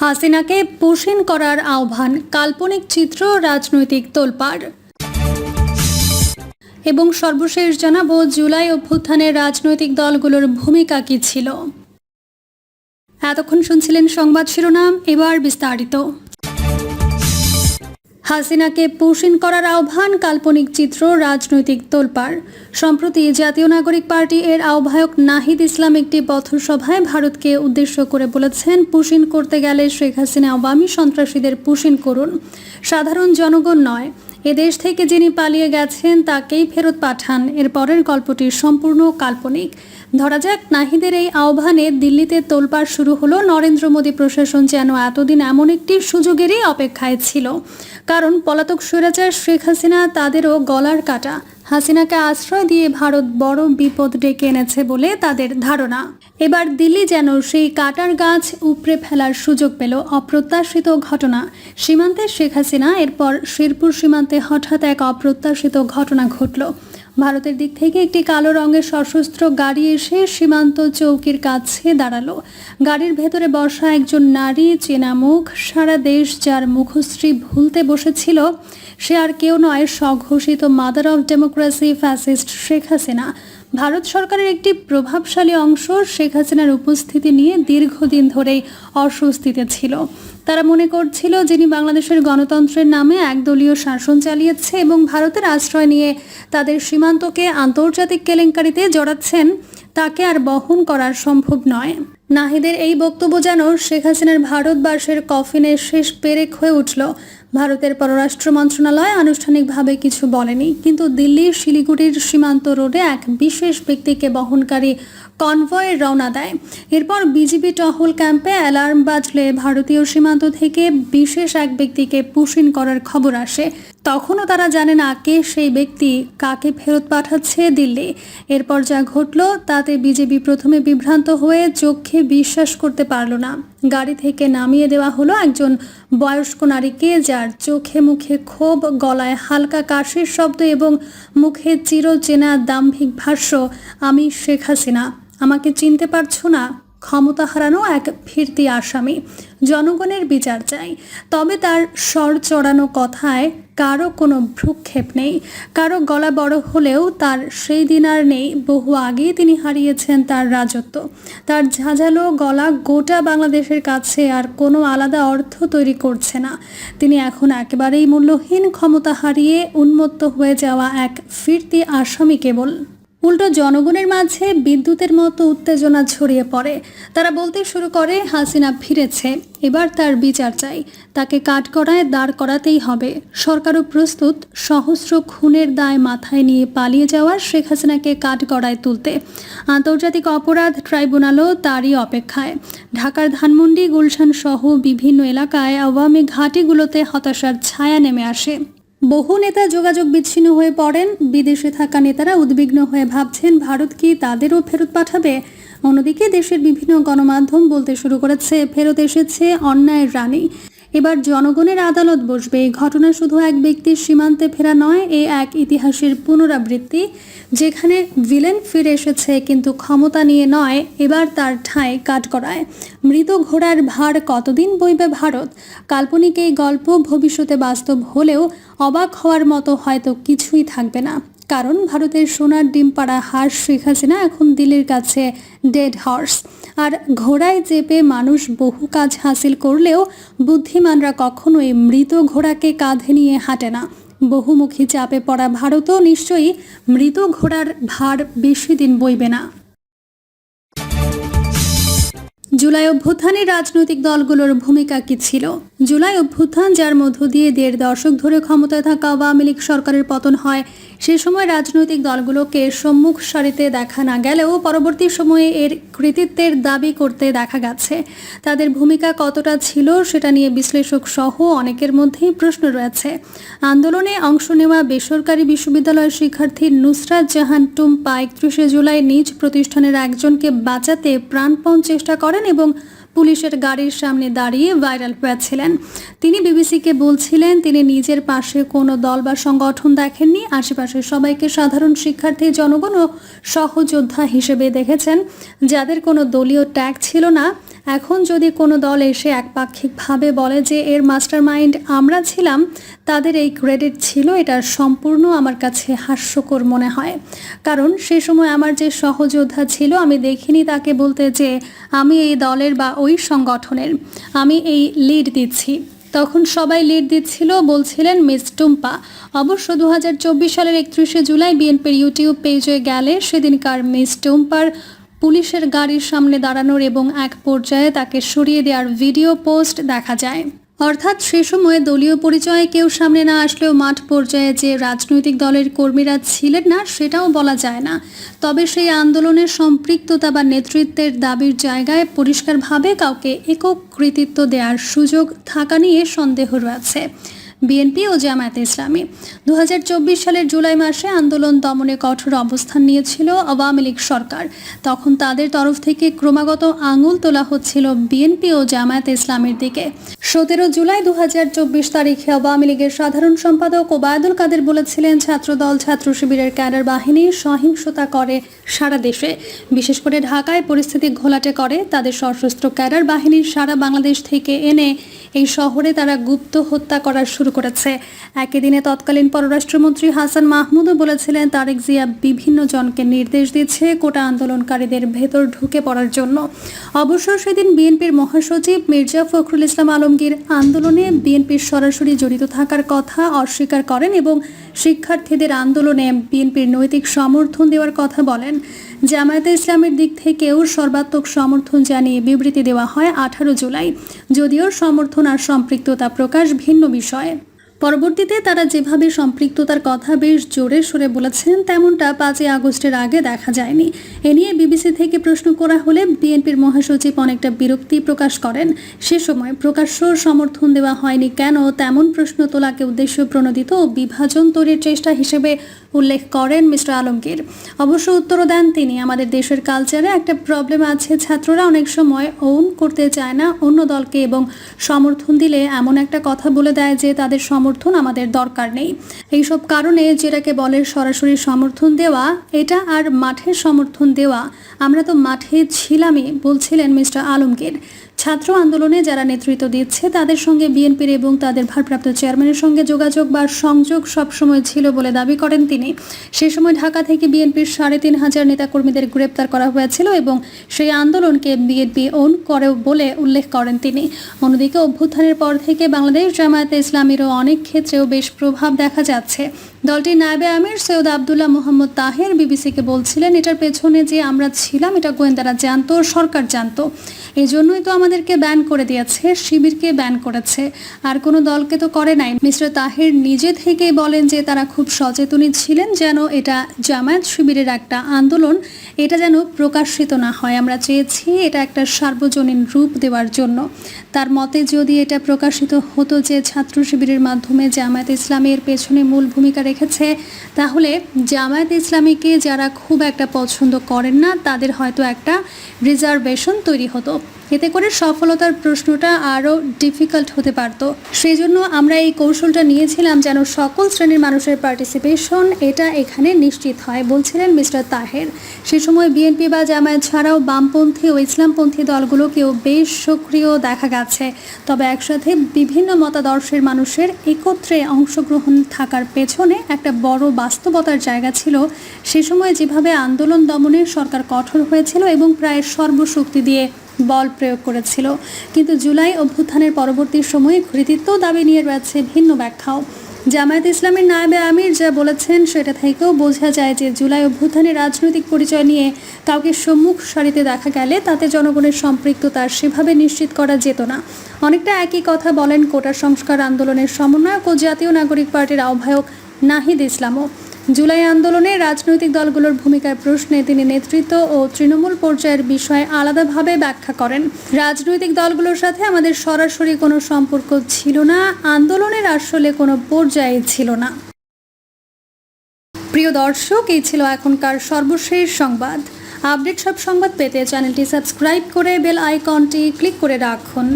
হাসিনাকে পোষণ করার আহ্বান, কাল্পনিক চিত্র, রাজনৈতিক তোলপাড়। এবং সর্বশেষ জানাব, জুলাই অভ্যুত্থানের রাজনৈতিক দলগুলোর ভূমিকা কী ছিল? এতক্ষণ শুনছিলেন সংবাদ শিরোনাম, এবার বিস্তারিত। হাসিনাকে পোষণ করার আহ্বান কাল্পনিক চিত্র, রাজনৈতিক তোলপাড়। সম্প্রতি জাতীয় নাগরিক পার্টি এর আহ্বায়ক নাহিদ ইসলাম একটি পথসভায় ভারতকে উদ্দেশ্য করে বলেছেন, পুষিন করতে গেলে শেখ হাসিনা আওয়ামী সন্ত্রাসীদের পুষিন করুন। সাধারণ জনগণ নয় এদেশ থেকে যিনি পালিয়ে গেছেন তাকেই ফেরত পাঠান। এর পরের গল্পটি সম্পূর্ণ কাল্পনিক। ধরা যাক, নাহিদের এই আহ্বানে দিল্লিতে তোলপাড় শুরু হলো। নরেন্দ্র মোদী প্রশাসন যেন এতদিন এমন একটি সুযোগেরই অপেক্ষায় ছিল। কারণ পলাতক স্বৈরাচার শেখ হাসিনা, তাদেরও গলার কাটা। হাসিনাকে আশ্রয় দিয়ে ভারত বড় বিপদ ডেকে এনেছে বলে তাদের ধারণা। এবার দিল্লি যেন সেই কাটার গাছ উপড়ে ফেলার সুযোগ পেল। অপ্রত্যাশিত ঘটনা। সীমান্তে শেখ হাসিনা, এরপর শেরপুর সীমান্তে হঠাৎ এক অপ্রত্যাশিত ঘটনা ঘটল। ভারতের দিক থেকে একটি কালো রঙের সশস্ত্র গাড়ি এসে সীমান্ত চৌকির কাছে দাঁড়াল। গাড়ির ভেতরে বসা একজন নারী চেনা মুখ সারা দেশ যার মুখশ্রী ভুলতে বসেছিল। সে আর কেউ নয়, স্বঘোষিত mother of democracy fascist Sheikh Hasina. Bharat সরকারের একটি প্রভাবশালী অংশ শেখ হাসিনার উপস্থিতি নিয়ে দীর্ঘদিন ধরেই অস্বস্তিতে ছিল। তারা মনে করছিল যিনি বাংলাদেশের গণতন্ত্রের নামে একদলীয় শাসন চালিয়েছে এবং ভারতের আশ্রয় নিয়ে তাদের সীমান্তকে আন্তর্জাতিক কেলেঙ্কারিতে জড়াচ্ছেন, তাকে আর বহন করা সম্ভব নয়। নাহিদের এই বক্তব্য যেন শেখ হাসিনার ভারতবর্ষের কফিনের শেষ পেরেক হয়ে উঠল। ভারতের পররাষ্ট্র মন্ত্রণালয় আনুষ্ঠানিকভাবে কিছু বলেনি, কিন্তু দিল্লির শিলিগুড়ির সীমান্ত রোডে এক বিশেষ ব্যক্তিকে বহনকারী কনভয়ের রওনা দেয়। এরপর বিজিবি টহল ক্যাম্পে অ্যালার্ম বাজলে ভারতীয় সীমান্ত থেকে বিশেষ এক ব্যক্তিকে পুষিন করার খবর আসে। তখনও তারা জানে না কে সেই ব্যক্তি কাকে ফেরত পাঠাচ্ছে দিল্লি। এরপর যা ঘটল, তাতে বিজেপি প্রথমে বিভ্রান্ত হয়ে চোখে বিশ্বাস করতে পারল না। গাড়ি থেকে নামিয়ে দেওয়া হলো একজন বয়স্ক নারীকে, যার চোখে মুখে ক্ষোভ, গলায় হালকা কাশির শব্দ এবং মুখে চিরচেনা দাম্ভিক ভাষ্য, আমি শেখ হাসিনা। আমাকে চিনতে পারছ না? ক্ষমতা হারানো এক ফিরতি আসামি জনগণের বিচার চাই। তবে তার স্বর চড়ানো কথায় কারও কোনো ভ্রুক্ষেপ নেই। কারও গলা বড় হলেও তার সেই দিন আর নেই। বহু আগেই তিনি হারিয়েছেন তার রাজত্ব। তার ঝাঁঝালো গলা গোটা বাংলাদেশের কাছে আর কোনো আলাদা অর্থ তৈরি করছে না। তিনি এখন একেবারেই মূল্যহীন ক্ষমতা হারিয়ে উন্মত্ত হয়ে যাওয়া এক ফিরতি আসামি কেবল। উল্টো জনগণের মাঝে বিদ্যুতের মতো উত্তেজনা ছড়িয়ে পড়ে। তারা বলতে শুরু করে, হাসিনা ফিরেছে। এবার তার বিচার চাই। তাকে কাঠগড়ায় দাঁড় করাতেই হবে। সরকারও প্রস্তুত, সহস্র খুনের দায় মাথায় নিয়ে পালিয়ে যাওয়ার শেখ হাসিনাকে কাঠগড়ায় তুলতে। আন্তর্জাতিক অপরাধ ট্রাইব্যুনালও তারই অপেক্ষায়। ঢাকার ধানমন্ডি, গুলশান সহ বিভিন্ন এলাকায় আওয়ামী ঘাটিগুলোতে হতাশার ছায়া নেমে আসে। বহু নেতা যোগাযোগ বিচ্ছিন্ন হয়ে পড়েন। বিদেশে থাকা নেতারা উদ্বিগ্ন হয়ে ভাবছেন, ভারত কি তাদেরও ফেরত পাঠাবে? অন্যদিকে দেশের বিভিন্ন গণমাধ্যম বলতে শুরু করেছে, ফেরত এসেছে অন্যায়ের রানী। এবার জনগণের আদালত বসবে। ঘটনা শুধু এক ব্যক্তির সীমান্তে ফেরা নয়, এ এক ইতিহাসের পুনরাবৃত্তি, যেখানে ভিলেন ফিরে এসেছে কিন্তু ক্ষমতা নিয়ে নয়, এবার তার ঠাঁই কাট করায় মৃত ঘোড়ার ভার কতদিন বইবে ভারত? কাল্পনিক এই গল্প ভবিষ্যতে বাস্তব হলেও অবাক হওয়ার মতো হয়তো কিছুই থাকবে না। কারণ ভারতের সোনার ডিম পাড়া হাঁস শেখ হাসিনা এখন দিল্লির কাছে ডেড হর্স আর ঘোড়ায় চেপে মানুষ বহু কাজ হাসিল করলেও বুদ্ধিমানরা কখনোই মৃত ঘোড়াকে কাঁধে নিয়ে হাঁটে না। বহুমুখী চাপে পড়া ভারতও নিশ্চয়ই মৃত ঘোড়ার ভার বেশি দিন বইবে না। জুলাই অভ্যুত্থানে রাজনৈতিক দলগুলোর ভূমিকা কি ছিল? জুলাই অভ্যুত্থান, যার মধ্য দিয়ে দেড় দশক ধরে ক্ষমতায় থাকা আওয়ামী লীগ সরকারের পতন হয়, সে সময় রাজনৈতিক দলগুলোকে সম্মুখ সারিতে দেখা না গেলেও পরবর্তী সময়ে এর কৃতিত্বের দাবি করতে দেখা গেছে। তাদের ভূমিকা কতটা ছিল সেটা নিয়ে বিশ্লেষক সহ অনেকের মধ্যেই প্রশ্ন রয়েছে। আন্দোলনে অংশ নেওয়া বেসরকারি বিশ্ববিদ্যালয়ের শিক্ষার্থী নুসরাত জাহান টুম্পা একত্রিশে জুলাই নিজ প্রতিষ্ঠানের একজনকে বাঁচাতে প্রাণপণ চেষ্টা করেন এবং পুলিশের গাড়ির সামনে দাঁড়িয়ে ভাইরাল হয়েছিলেন। তিনি বিবিসিকে বলছিলেন, তিনি নিজের পাশে কোনো দল বা সংগঠন দেখেননি। আশেপাশের সবাইকে সাধারণ শিক্ষার্থী, জনগণ ও সহযোদ্ধা হিসেবে দেখেছেন। যাদের কোনো দলীয় ট্যাগ ছিল না এখন যদি কোনো দল এসে একপাক্ষিকভাবে বলে যে এর মাস্টার মাইন্ড আমরা ছিলাম, তাদের এই ক্রেডিট ছিল, এটা সম্পূর্ণ আমার কাছে হাস্যকর মনে হয়। কারণ সে সময় আমার যে সহযোদ্ধা ছিল, আমি দেখিনি তাকে বলতে যে আমি এই দলের বা ওই সংগঠনের, আমি এই লিড দিচ্ছি। তখন সবাই লিড দিচ্ছিল, বলছিলেন, মিস টুম্পা, অবশ্য দু হাজার চব্বিশ সালের একত্রিশে জুলাই বিএনপির ইউটিউব পেজে গেলে সেদিনকার মিস টুম্পার পুলিশের গাড়ির সামনে দাঁড়ানোর এবং এক পর্যায়ে তাকে সরিয়ে দেওয়ার ভিডিও পোস্ট দেখা যায়। অর্থাৎ সে সময়ে দলীয় পরিচয়ে কেউ সামনে না আসলেও মাঠ পর্যায়ে যে রাজনৈতিক দলের কর্মীরা ছিলেন না, সেটাও বলা যায় না। তবে সেই আন্দোলনের সম্পৃক্ততা বা নেতৃত্বের দাবির জায়গায় পরিষ্কারভাবে কাউকে একক কৃতিত্ব দেওয়ার সুযোগ থাকা নিয়ে সন্দেহ রয়েছে। বিএনপি ও জামায়াতে ইসলামী। দু হাজার চব্বিশ সালের জুলাই মাসে আন্দোলন দমনে কঠোর অবস্থান নিয়েছিল আওয়ামী লীগ সরকার। তখন তাদের তরফ থেকে ক্রমাগত আঙুল তোলা হচ্ছিল বিএনপি ও জামায়াত ইসলামের দিকে। সতেরো জুলাই দুহাজার চব্বিশ তারিখে আওয়ামী লীগের সাধারণ সম্পাদক ওবায়দুল কাদের বলেছিলেন, ছাত্রদল ছাত্র শিবিরের ক্যাডার বাহিনী সহিংসতা করে সারা দেশে। বিশেষ করে ঢাকায় পরিস্থিতি ঘোলাটে করে, তাদের সশস্ত্র ক্যাডার বাহিনীর সারা বাংলাদেশ থেকে এনে এই শহরে তারা গুপ্ত হত্যা করা শুরু করেছে। একই দিনে তৎকালীন পররাষ্ট্রমন্ত্রী হাসান মাহমুদও বলেছিলেন, তারেক জিয়া বিভিন্ন জনকে নির্দেশ দিচ্ছে কোটা আন্দোলনকারীদের ভেতর ঢুকে পড়ার জন্য। অবশ্য সেদিন বিএনপির মহাসচিব মির্জা ফখরুল ইসলাম আলমগীর আন্দোলনে বিএনপির সরাসরি জড়িত থাকার কথা অস্বীকার করেন এবং শিক্ষার্থীদের আন্দোলনে বিএনপির নৈতিক সমর্থন দেওয়ার কথা বলেন। জামায়াতে ইসলামের দিক থেকেও সর্বাত্মক সমর্থন জানিয়ে বিবৃতি দেওয়া হয় আঠারো জুলাই। যদিও সমর্থন আর সম্পৃক্ততা প্রকাশ ভিন্ন বিষয়। পরবর্তীতে তারা যেভাবে সম্পৃক্ততার কথা বেশ জোরে সরে বলেছেন, তেমনটা পাঁচই আগস্টের আগে দেখা যায়নি। এ নিয়ে বিবিসি থেকে প্রশ্ন করা হলে বিএনপির মহাসচিব অনেকটা বিরক্তি প্রকাশ করেন। সে সময় প্রকাশ্য সমর্থন দেওয়া হয়নি কেন, তেমন প্রশ্ন তোলাকে উদ্দেশ্য প্রণোদিত ও বিভাজন তৈরির চেষ্টা হিসেবে উল্লেখ করেন মিস্টার আলমগীর। অবশ্য উত্তরও দেন তিনি, আমাদের দেশের কালচারে একটা প্রবলেম আছে। ছাত্ররা অনেক সময় ওন করতে চায় না অন্য দলকে এবং সমর্থন দিলে এমন একটা কথা বলে দেয় যে তাদের সমর্থন আমাদের দরকার নেই। এইসব কারণে যেটাকে বলে সরাসরি সমর্থন দেওয়া, এটা আর মাঠের সমর্থন দেওয়া, আমরা তো মাঠে ছিলামই, বলছিলেন মিস্টার আলমগীর। ছাত্র আন্দোলনে যারা নেতৃত্ব দিচ্ছে, তাদের সঙ্গে বিএনপির এবং তাদের ভারপ্রাপ্ত চেয়ারম্যানের সঙ্গে যোগাযোগ বা সংযোগ সবসময় ছিল বলে দাবি করেন তিনি। সে সময় ঢাকা থেকে বিএনপির সাড়ে তিন হাজার নেতাকর্মীদের গ্রেপ্তার করা হয়েছিল এবং সেই আন্দোলনকে বিএনপি ওন করে বলে উল্লেখ করেন তিনি। অন্যদিকে অভ্যুত্থানের পর থেকে বাংলাদেশ জামায়াতে ইসলামীরও অনেক ক্ষেত্রেও বেশ প্রভাব দেখা যাচ্ছে। দলটির নায়েবে আমির সৈয়দ আবদুল্লাহ মোহাম্মদ তাহের বিবিসিকে বলছিলেন, এটার পেছনে যে আমরা ছিলাম, এটা গোয়েন্দারা জানতো, সরকার জানতো। এই জন্যই তো আমাদেরকে ব্যান করে দিয়েছে, শিবিরকে ব্যান করেছে। আর কোনো দলকে তো করে নাই। মিস্টার তাহের নিজে থেকে বলেন যে তারা খুব সচেতনই ছিলেন যেন এটা জামায়াত শিবিরের একটা আন্দোলন, এটা যেন প্রকাশিত না হয়। আমরা চেয়েছি এটা একটা সার্বজনীন রূপ দেওয়ার জন্য। তার মতে, যদি এটা প্রকাশিত হতো যে ছাত্র শিবিরের মাধ্যমে জামায়াত ইসলামের পেছনে মূল ভূমিকা রেখেছে। তাহলে জামায়াত ইসলামীকে যারা খুব একটা পছন্দ করেন না, তাদের হয়তো একটা রিজার্ভেশন তৈরি হতো। এতে করে সফলতার প্রশ্নটা আরও ডিফিকাল্ট হতে পারত। সেই জন্য আমরা এই কৌশলটা নিয়েছিলাম যেন সকল শ্রেণির মানুষের পার্টিসিপেশন এটা এখানে নিশ্চিত হয়, বলছিলেন মিস্টার তাহের। সে সময় বিএনপি বা জামায়াত ছাড়াও বামপন্থী ও ইসলামপন্থী দলগুলোকেও বেশ সক্রিয় দেখা গেছে। তবে একসাথে বিভিন্ন মতাদর্শের মানুষের একত্রে অংশগ্রহণ থাকার পেছনে একটা বড় বাস্তবতার জায়গা ছিল। সে সময় যেভাবে আন্দোলন দমনের সরকার কঠোর হয়েছিল এবং প্রায় সর্বশক্তি দিয়ে বল প্রয়োগ করেছিল। কিন্তু জুলাই অভ্যুত্থানের পরবর্তী সময়ে কৃতিত্ব দাবি নিয়ে রয়েছে ভিন্ন ব্যাখ্যাও। জামায়াত ইসলামের নায়েবে আমির যা বলেছেন, সেটা থেকেও বোঝা যায় যে জুলাই অভ্যুত্থানের রাজনৈতিক পরিচয় নিয়ে কাউকে সম্মুখ সারিতে দেখা গেলে তাতে জনগণের সম্পৃক্ততা সেভাবে নিশ্চিত করা যেত না। অনেকটা একই কথা বলেন কোটা সংস্কার আন্দোলনের সমন্বয়ক ও জাতীয় নাগরিক পার্টির আহ্বায়ক নাহিদ ইসলামও। জুলাই আন্দোলনে রাজনৈতিক দলগুলোর ভূমিকার প্রশ্নে তিনি নেতৃত্ব ও তৃণমূল পর্যায়ের বিষয়ে আলাদাভাবে ব্যাখ্যা করেন। রাজনৈতিক দলগুলোর সাথে আমাদের সরাসরি কোনো সম্পর্ক ছিল না, আন্দোলনের আসলে কোনো পর্যায়ে ছিল না। প্রিয় দর্শক, এই ছিল এখনকার সর্বশেষ সংবাদ। আপডেট সব সংবাদ পেতে চ্যানেলটি সাবস্ক্রাইব করে বেল আইকনটি ক্লিক করে রাখুন।